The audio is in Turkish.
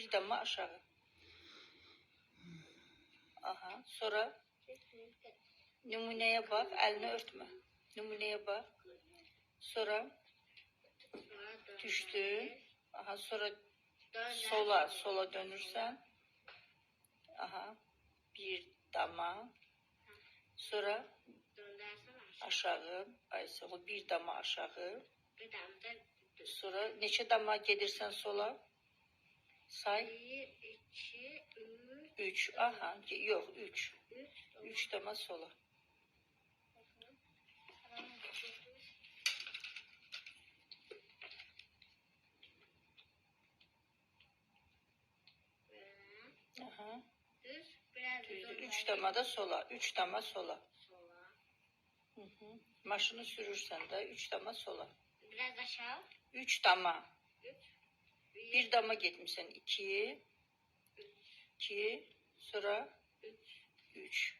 Bir dama aşağı. Aha. Sonra numuneye bak. Elini örtme. Numuneye bak. Sonra düştün. Aha. Sonra sola sola dönürsen. Aha. Bir dama. Sonra aşağı. Ayşe bir dama aşağı. Sonra neçə dama gedirsən sola? Say. 1, 2, 3, 3. Aha. Yok 3. 3, 3 dama sola. Aha. düz. Biraz. 3 dama da sola. 3 dama sola. Sola. Hı hı. Maşını sürürsen de 3 dama sola. Biraz aşağı. 3 dama. 3, Bir dama gitmişsən 2. 2. Sonra 3.